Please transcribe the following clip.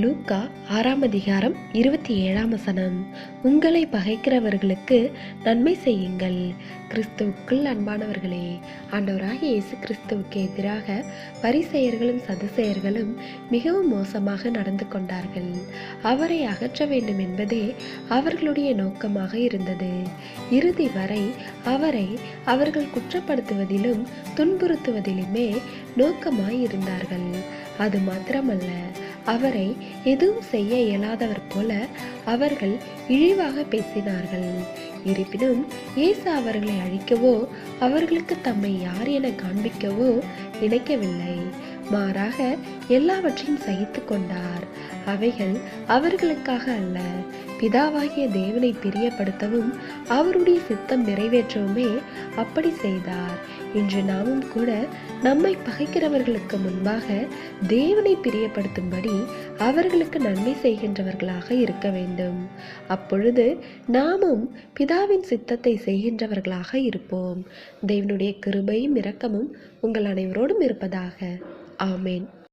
லூக்கா ஆறாம் அதிகாரம் இருபத்தி ஏழாம் வசனம். உங்களை பகைக்கிறவர்களுக்கு நன்மை செய்யுங்கள். கிறிஸ்துவுக்குள் அன்பானவர்களே ஆண்டவராகிய இயேசு கிறிஸ்துவுக்கு எதிராக பரிசெயர்களும் சதுசெயர்களும் மிகவும் மோசமாக நடந்து கொண்டார்கள். அவரை அகற்ற வேண்டும் என்பதே அவர்களுடைய நோக்கமாக இருந்தது. இறுதி வரை அவரை அவர்கள் குற்றப்படுத்துவதிலும் துன்புறுத்துவதிலுமே நோக்கமாய் இருந்தார்கள் அது மாத்திரமல்ல அவரை எதுவும் செய்ய இயலாதவர் போல அவர்கள் இழிவாக பேசினார்கள். இருப்பினும் இயேசு அவர்களை அழிக்கவோ அவர்களுக்கு தம்மை யார் என காண்பிக்கவோ நினைக்கவில்லை. மாறாக எல்லாவற்றையும் சகித்து கொண்டார். அவைகள் அவர்களுக்காக அல்ல. பிதாவாகிய தேவனை பிரியப்படுத்தவும் அவருடைய சித்தம் நிறைவேற்றவுமே அப்படி செய்தார். இன்று நாமும் கூட நம்மை பகைக்கிறவர்களுக்கு முன்பாக தேவனை பிரியப்படுத்தும்படி அவர்களுக்கு நன்மை செய்கின்றவர்களாக இருக்க வேண்டும். அப்பொழுது நாமும் பிதாவின் சித்தத்தை செய்கின்றவர்களாக இருப்போம். தேவனுடைய கிருபையும் இரக்கமும் உங்கள் அனைவரோடும் இருப்பதாக. Amen.